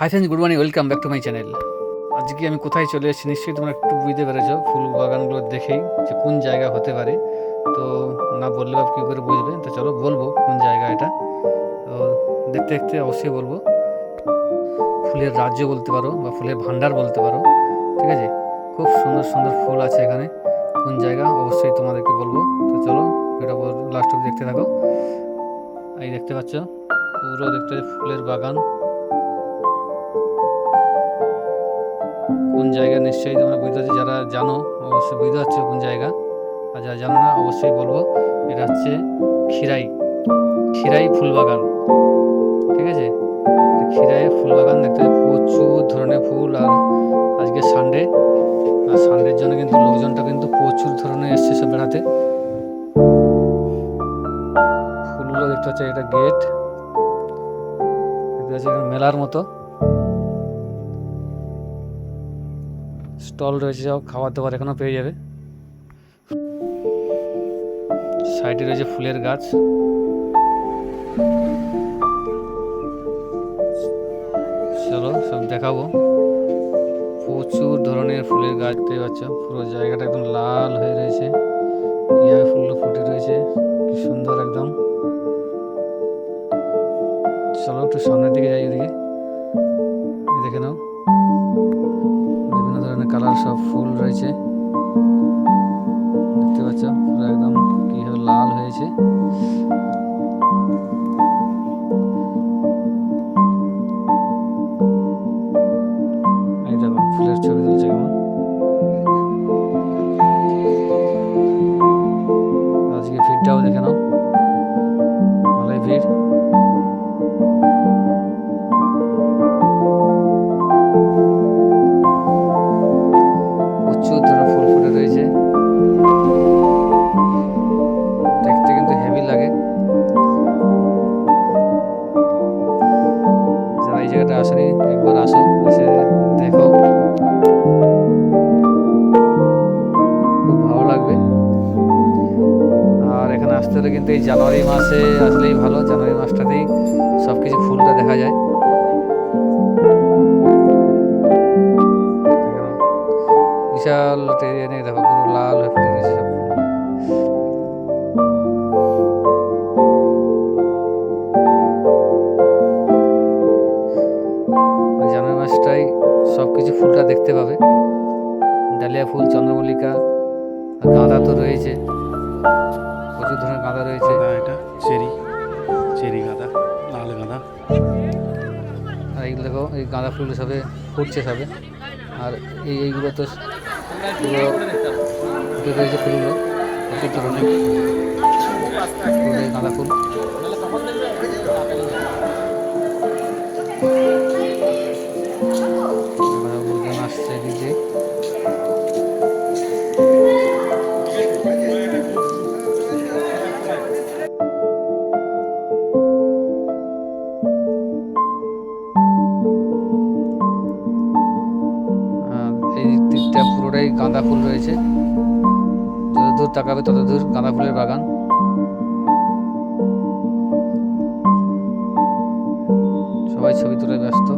Hi friends good morning welcome back to my channel আজকে আমি কোথায় চলে এসেছি নিশ্চয়ই তোমরা একটু বুঝতে পেরেছ, ফুল বাগানগুলো দেখেই যে কোন জায়গা হতে পারে। তো না বললে বা কী করে বুঝবে? তো চলো বলব কোন জায়গা এটা। তো দেখতে দেখতে অবশ্যই বলব। ফুলের রাজ্য বলতে পারো বা ফুলের ভান্ডার বলতে পারো, ঠিক আছে? খুব সুন্দর সুন্দর ফুল আছে এখানে। কোন জায়গা? অবশ্যই তোমাদেরকে বলব। তো চলো, এটা লাস্ট অব্দি দেখতে থাকো। এই দেখতে পাচ্ছ, পুরো দেখতে ফুলের বাগান। কোন জায়গা নিশ্চয়ই তোমরা বুঝতে পারছ, যারা জানো, অবশ্যই বুঝতে পারছ কোন জায়গা। আর যারা জানো না, অবশ্যই বলব, এটা হচ্ছে খিরাই খিরাই ফুলবাগান। ঠিক আছে? খিরাই ফুল বাগান দেখতে প্রচুর ধরনের ফুল, আর আজকে সানডে আর সানডের জন্য কিন্তু লোকজনটা কিন্তু প্রচুর ধরনের এসছে সব বেড়াতে ফুলগুলো দেখতে পাচ্ছ, এটা গেট। দেখতে পাচ্ছ মেলার মতো। স্টল রয়েছে সব খাবার দাবার এখানেও পেয়ে যাবে। সাইডে রয়েছে ফুলের গাছ। চলো, সব দেখাবো। প্রচুর ধরনের ফুলের গাছ দেখতে পাচ্ছ। পুরো জায়গাটা একদম লাল হয়ে রয়েছে। কীভাবে ফুলগুলো ফুটে রয়েছে। কি সুন্দর একদম। চলো একটু সামনের দিকে যাই ওদিকে। দেখে নাও। কালার সব ফুল রয়েছে। দেখতে পাচ্ছ পুরো একদম কি লাল হয়েছে। আসেনি একবার আসো, এসে দেখো। খুব ভালো লাগবে। আর এখানে আসতে হলে কিন্তু এই জানুয়ারি মাসে আসলেই ভালো, জানুয়ারি মাসটাতেই সব কিছু ফুলটা দেখা যায়। বিশাল দেখো পুরো লাল ডালিয়া ফুল চন্দ্রমল্লিকা আর গাঁদা তো রয়েছে। প্রচুর ধরনের গাঁদা রয়েছে। এটা চেরি চেরি গাঁদা লাল গাঁদা। আর এইগুলো দেখো এই গাঁদা ফুলগুলো সবে ফুটছে সবে। আর এই এইগুলো তো রয়েছে ফুলগুলো। প্রচুর ধরনের গাঁদা ফুল। গাঁদা ফুল রয়েছে। যত দূর তাকাবে তত দূর গাঁদা ফুলের বাগান। সবাই ছবি তুলে ব্যস্ত।